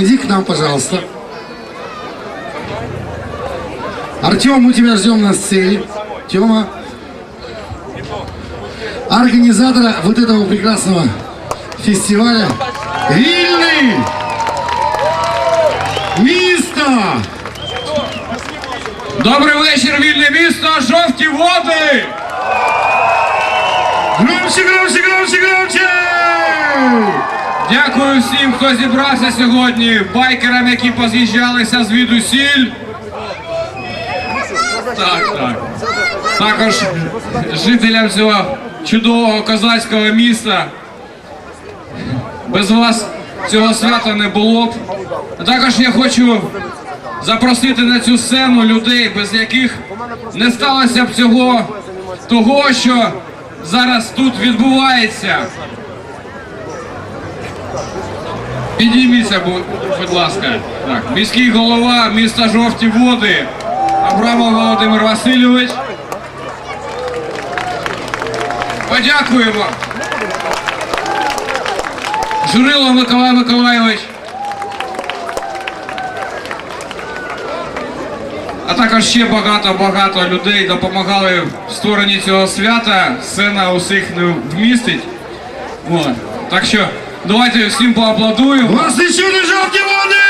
Иди к нам, пожалуйста. Артем, мы тебя ждем на сцене. Тема. Организатора вот этого прекрасного фестиваля. Вильный! Місто! Добрий вечір, вільне місто, жовті води! Громче, громче, громче, громче! Дякую всім, хто зібрався сьогодні, байкерам, які поз'їжджалися звідусіль. Так, так. Також жителям цього чудового козацького міста. Без вас цього свята не було б. Також я хочу запросити на цю сцену людей, без яких не сталося б цього того, що зараз тут відбувається. Підійміться, бу- будь ласка. Так, міський голова міста Жовті Води Абрамов Володимир Васильович. Подякуємо. Журило Миколай Миколайович. А також ще багато-багато людей допомагали в створенні цього свята. Сцена усіх не вмістить. От. Так що давайте всім поаплодуємо. У нас еще не жовті води!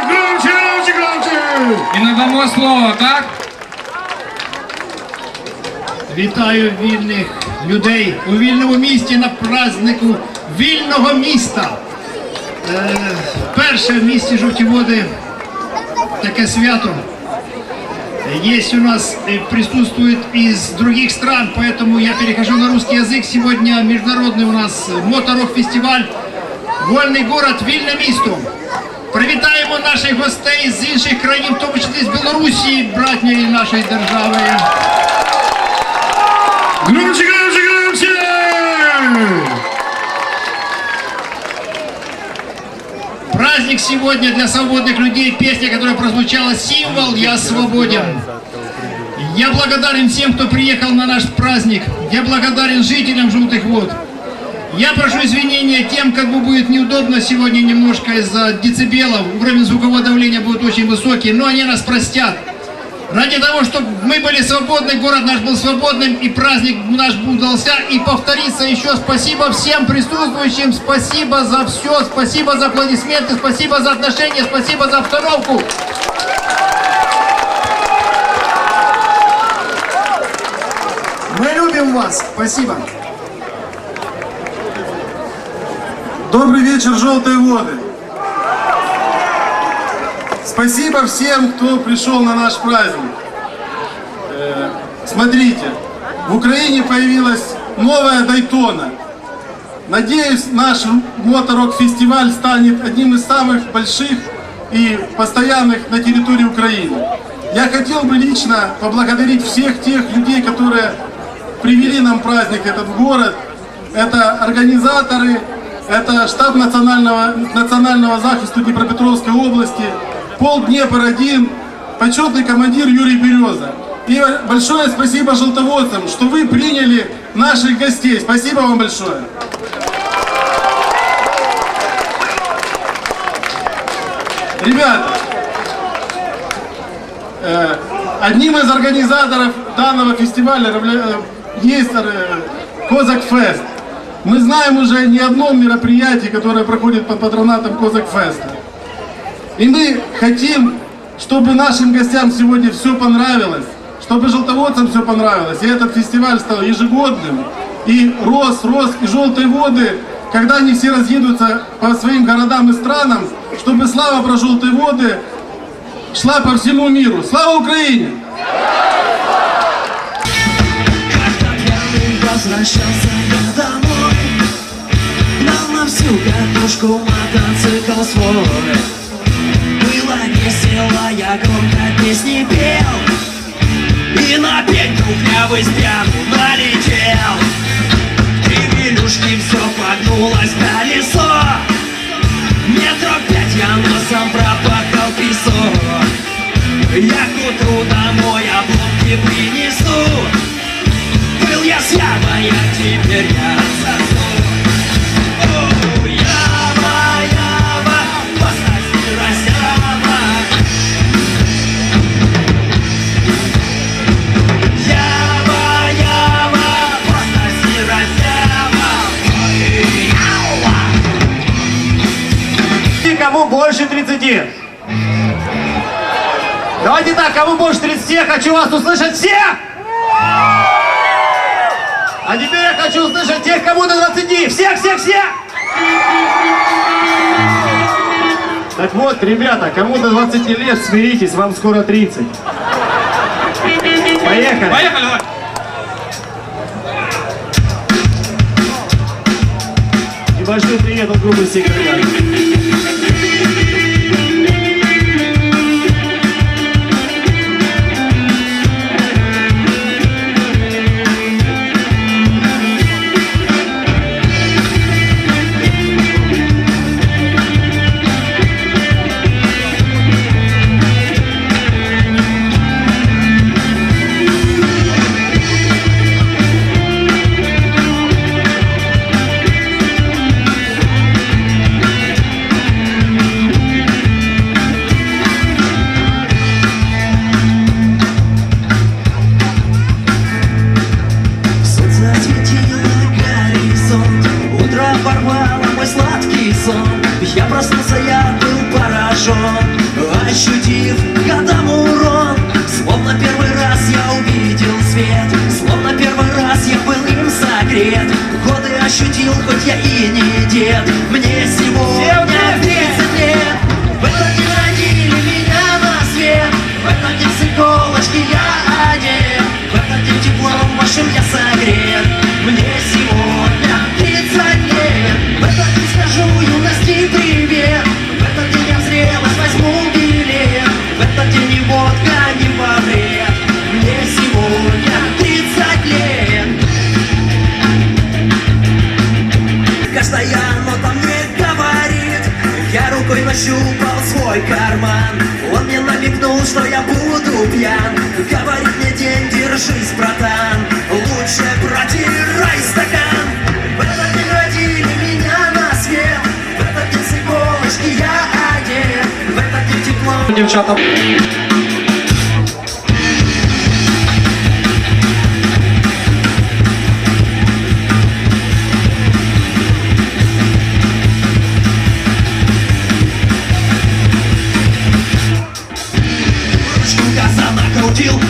Громче, громче, громче! І надамо слово, так? Вітаю вільних людей у вільному місті на празднику вільного міста. Е, перше в місті Жовтіводи таке свято. Есть у нас, э, присутствует из других стран, поэтому я перехожу на русский язык. Сегодня международный у нас моторок фестиваль Вольний город вільне місто. Привітаємо наших гостей з інших країн, в тому числі з Білорусі, братньої нашої держави. Громче, громче, громче! Праздник сегодня для свободных людей, песня, которая прозвучала, символ «Я свободен». Я благодарен всем, кто приехал на наш праздник. Я благодарен жителям Желтых Вод. Я прошу извинения тем, как бы будет неудобно сегодня немножко из-за децибелов. Уровень звукового давления будет очень высокий, но они нас простят. Ради того, чтобы мы были свободны, город наш был свободным, и праздник наш удался. И повториться еще спасибо всем присутствующим, спасибо за все, спасибо за аплодисменты, спасибо за отношения, спасибо за обстановку. Мы любим вас, спасибо. Добрый вечер, желтые воды. Спасибо всем, кто пришел на наш праздник. Э, Смотрите, в Украине появилась новая Дайтона. Надеюсь, наш моторок-фестиваль станет одним из самых больших и постоянных на территории Украины. Я хотел бы лично поблагодарить всех тех людей, которые привели нам праздник этот в город. Это организаторы, это штаб национального, национального захиста Днепропетровской области, пол Днепр-1, почетный командир Юрий Береза. И большое спасибо желтоводцам, что вы приняли наших гостей. Спасибо вам большое. Ребята, э, одним из организаторов данного фестиваля э, есть э, Козак Фест. Мы знаем уже не одном мероприятии, которое проходит под патронатом Козак Феста. И мы хотим, чтобы нашим гостям сегодня все понравилось, чтобы желтоводцам все понравилось. И этот фестиваль стал ежегодным. И рос, рос, и желтые воды, когда они все разъедутся по своим городам и странам, чтобы слава про желтые воды шла по всему миру. Слава Украине! Возвращался катушку мотоцикл свой. Было весело, я громко песни пел. И на пень трухлявый с пьяну налетел. В Кривелюшки все погнулось колесо Метров пять я носом пропахал песок Я к утру домой обломки принесу. Был я с ямой, а теперь я сосну. 30? Давайте так, кому больше 30, я хочу вас услышать всех! А теперь я хочу услышать тех, кому до 20. Всех, всех, всех! Так вот, ребята, кому до 20 лет, смиритесь, вам скоро 30. Поехали! Поехали, давай. Небольшой привет от группы секретаря.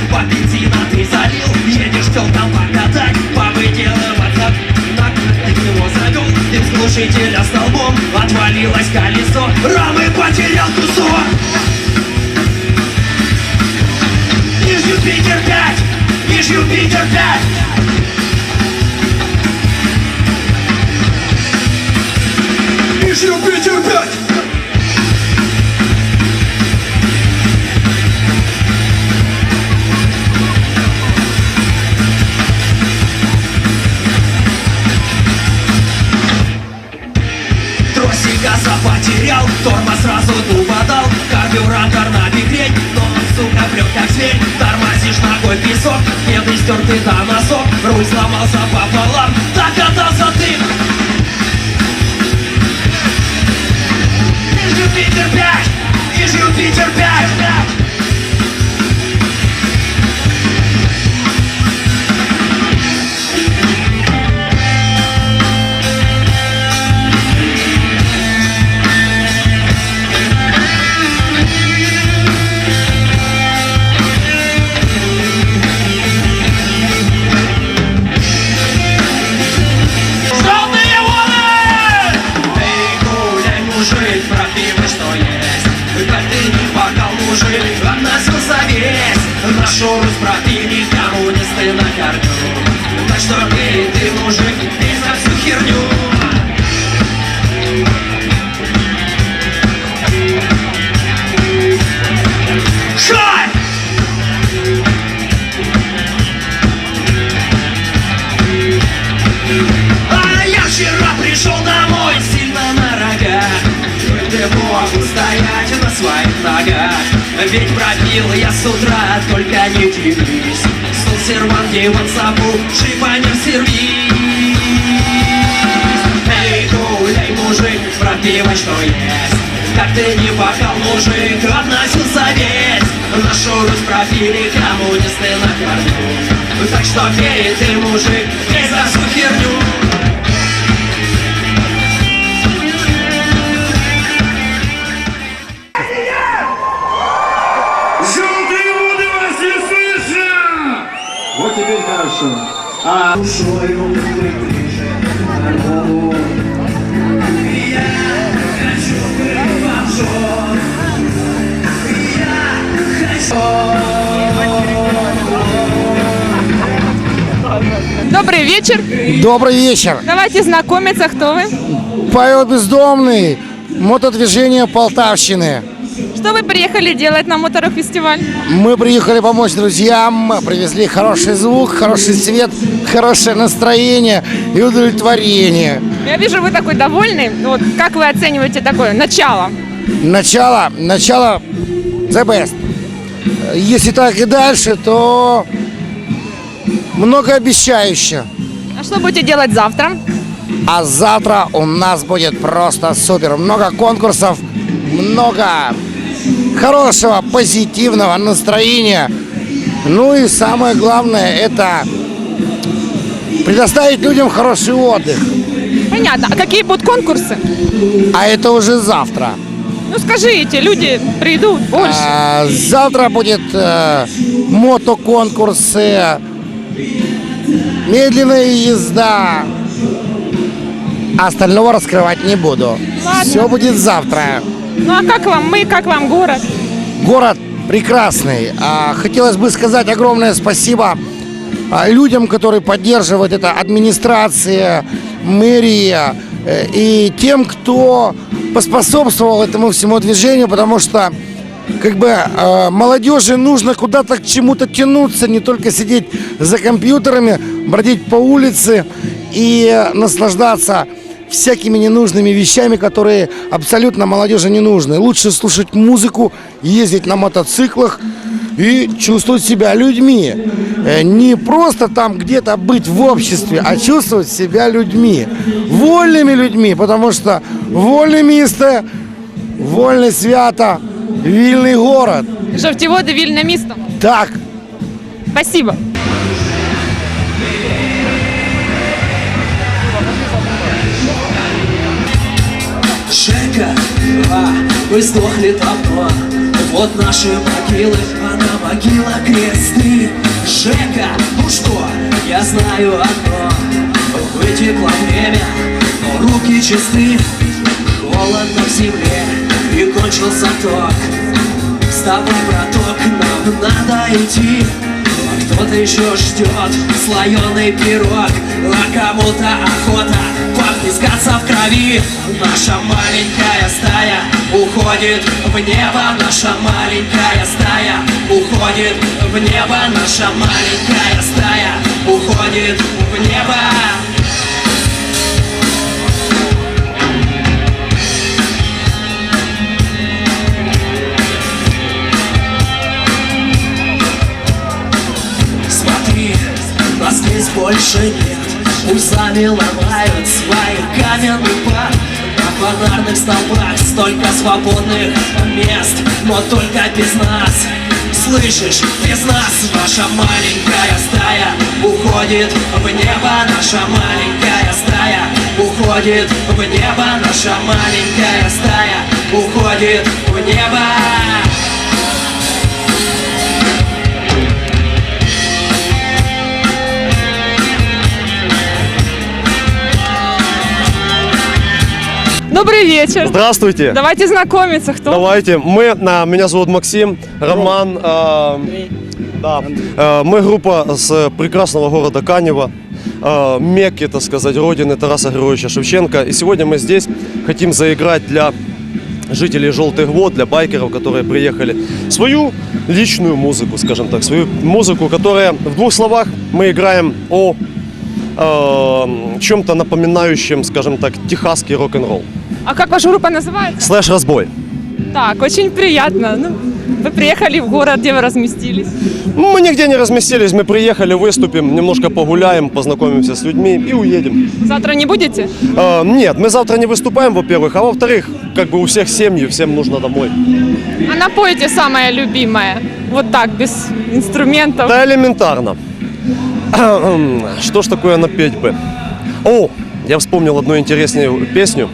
Накрутил, по бензина ты залил Едешь телкам покатать, повыделываться Так ты в него завел, ты с глушителя столбом Отвалилось колесо, рамы потерял кусок Ниж Юпитер 5, Ниж Юпитер 5 В песок, не стертый до носок Руль сломался пополам, так отдался ты! Ниж Юпитер 5, Ниж Юпитер 5 утра, только не дивись Стол сервант, Диван забыл, шипанем сервис Эй, гуляй, мужик, пропивай, что есть. Как ты не пахал, мужик, относился весь Нашу Русь пропили коммунисты на корню Так что пей ты, мужик, пей за всю херню а душою. Я хочу. Добрый вечер. Добрый вечер. Давайте знакомиться, кто вы. Павел Бездомный, мотодвижение Полтавщины. Что вы приехали делать на моторофестиваль? Мы приехали помочь друзьям, привезли хороший звук, хороший свет, хорошее настроение и удовлетворение. Я вижу, вы такой довольный. Вот как вы оцениваете такое начало? Начало, начало the best. Если так и дальше, то многообещающе. А что будете делать завтра? А завтра у нас будет просто супер. Много конкурсов, много хорошего, позитивного настроения. Ну и самое главное, это предоставить людям хороший отдых. Понятно. А какие будут конкурсы? А это уже завтра. Ну скажите, люди придут больше. А, завтра будет э, мотоконкурсы, медленная езда. Остального раскрывать не буду. Ладно. Все будет завтра. Ну а как вам мы, как вам город? Город прекрасный. А, Хотелось бы сказать огромное спасибо а, людям, которые поддерживают это, администрация, мэрия э, и тем, кто поспособствовал этому всему движению, потому что как бы э, молодежи нужно куда-то к чему-то тянуться, не только сидеть за компьютерами, бродить по улице и наслаждаться всякими ненужными вещами, которые абсолютно молодежи не нужны. Лучше слушать музыку, ездить на мотоциклах и чувствовать себя людьми. Э, Не просто там где-то быть в обществе, а чувствовать себя людьми. Вольными людьми, потому что вольне місце, вольне свято, вільний город. Жовтіводи вільне місто. Так, Спасибо. Жека, а, вы сдохли давно. Вот наши могилы, а на могилах кресты. Жека, ну что, я знаю одно. Вытекло время, но руки чисты. Холодно в земле и кончился ток. Вставай, браток, нам надо идти. А Кто-то еще ждет слоеный пирог А кому-то охота поплескаться в крови. Наша маленькая стая уходит в небо. Наша маленькая стая уходит в небо. Наша маленькая стая уходит в небо. Смотри, нас здесь больше нет Узами ломают своих каменных пар. На фонарных столбах столько свободных мест Но только без нас. Слышишь, без нас Наша маленькая стая уходит в небо Наша маленькая стая уходит в небо Наша маленькая стая уходит в небо Добрый вечер. Здравствуйте. Давайте знакомиться, кто. Давайте. Мы, а, меня зовут Максим, Роман. а, да. А, мы группа с прекрасного города Канева, а, Мекки, так сказать, родины Тараса Григорьевича Шевченко. И сегодня мы здесь хотим заиграть для жителей Желтых Вод, для байкеров, которые приехали, свою личную музыку, скажем так, свою музыку, которая в двух словах мы играем о э, чем-то напоминающем, скажем так, техасский рок-н-ролл. А как ваша группа называется? Слэш разбой. Так, очень приятно. Ну, вы приехали в город, где вы разместились. Мы нигде не разместились, мы приехали, выступим, немножко погуляем, познакомимся с людьми и уедем. Завтра не будете? Э, нет, мы завтра не выступаем, во-первых, а во-вторых, как бы у всех семьи, всем нужно домой. А напойте самое любимое. Вот так, без инструментов. Да элементарно. Что ж такое напеть бы? О, я вспомнил одну интересную песню.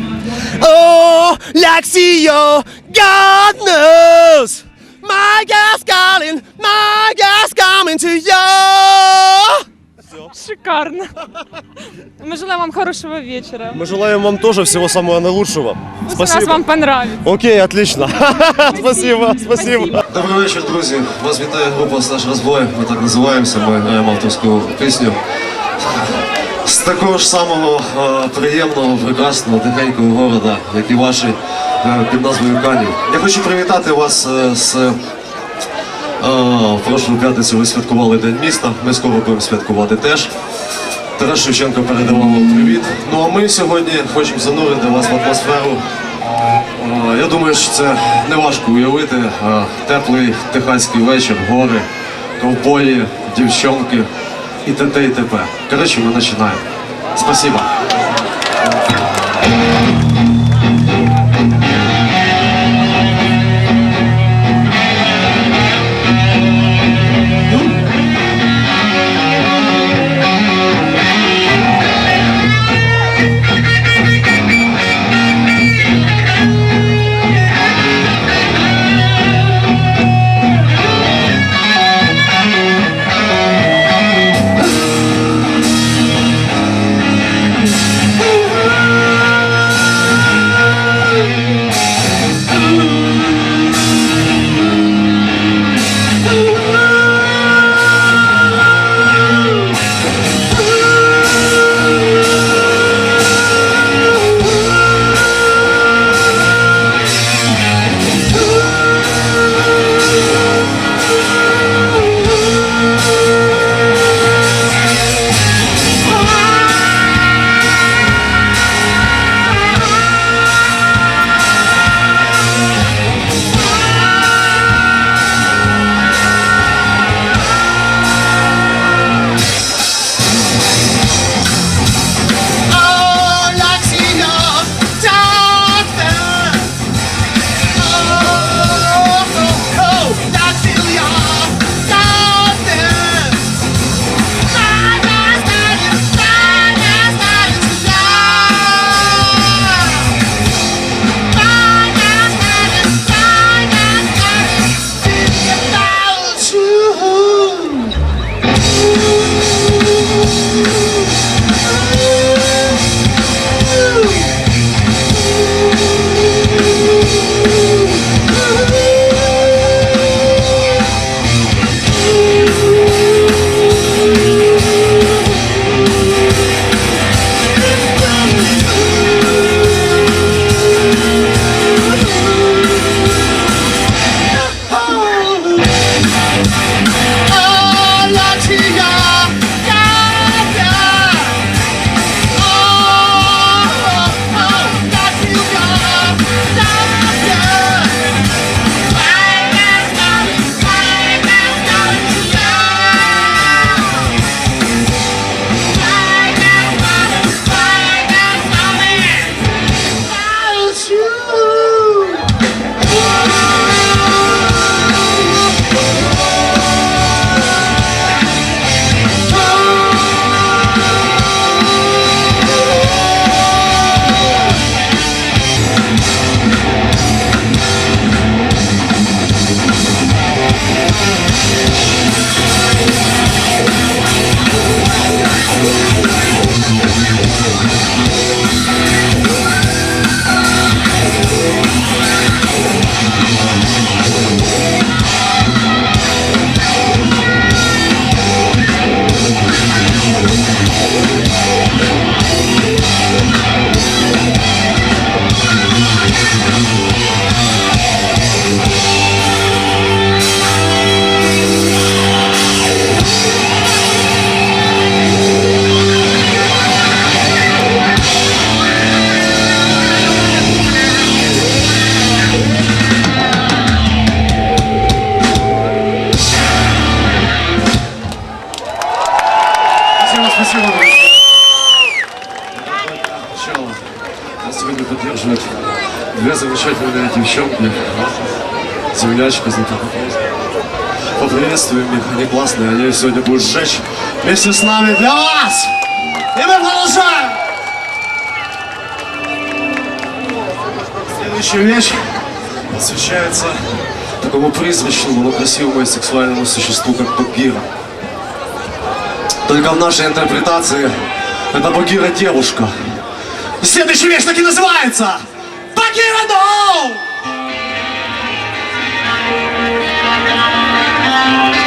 Oh, Lexio, God knows My gas calling, my gas coming to you Шикарно. Мы желаем вам хорошего вечера. Мы желаем вам тоже всего самого наилучшего. Пусть у нас вам понравится. Окей, отлично. Спасибо, спасибо. Добрий вечір, друзі. Вас вітає група Саш Розбой. Ми так називаємося. Ми граємо авторську пісню. З такого ж самого е, приємного, прекрасного, тихенького города, як і ваші е, під назвою Канів. Я хочу привітати вас е, з. е, прошлу п'ятницю ви святкували День міста. Ми скоро будемо святкувати теж. Тарас Шевченко передавав вам привіт. Ну а ми сьогодні хочемо занурити вас в атмосферу О, Я думаю, що це не важко уявити. Е, Теплий техаський вечір, гори, ковбої, дівчонки і т.т. і т.п. Коротше, ми починаємо. Спасибо. Спасибо, Девчонки. Землячка, Поприветствуем их, они классные, они сегодня будут сжечь вместе с нами для вас! И мы продолжаем! Следующая вещь посвящается такому призрачному, но красивому и сексуальному существу, как Багира. То Только в нашей интерпретации это Багира девушка. Следующий вещь так и называется Багира Доу! Ладно,